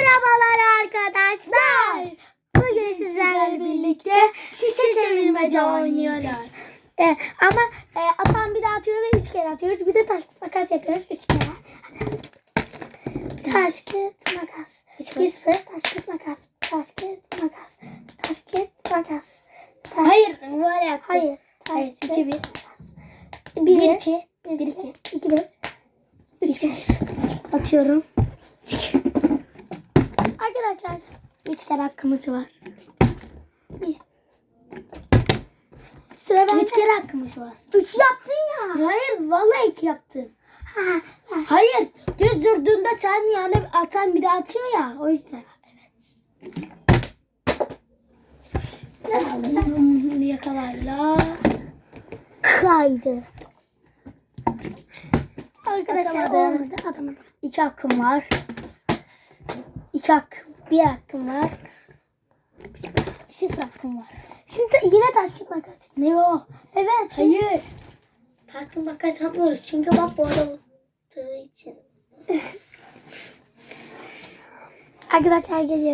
Merhabalar arkadaşlar. Bugün sizlerle birlikte şişe çevirmece oynuyoruz. Ee, ama e, atan bir daha atıyor ve üç kere atıyoruz. Bir de taş makas yapıyoruz üç kere. Taş kağıt makas. Bir sıfır taş kağıt makas. Taş kağıt makas. Taş kağıt makas. Taş- Hayır, var ya. Hayır. Hayır, Taş iki, bir. Bir, Bir, bir, iki. bir, iki, iki, bir, üç. Atıyorum. Arkadaşlar, üç kere hakkımız var. Bir. Sıra bende. Üç kere hakkımız var. Üç yaptın ya. Hayır, vallahi iki yaptım. Ha, ha. Hayır, düz durduğunda sen yani atan bir daha atıyor ya, o yüzden. Hmm, Yakalayla. Kaydı. Arkadaşlar Atamadım. Atamadım. İki hakkım var. İki hakkım, bir hakkım var. Sıfır hakkım var. Şimdi yine taş kağıt makas. Ne o? Evet. Hayır. Taşkın makas yapmıyoruz çünkü bak böyle olduğu için. Arkadaşlar geliyoruz.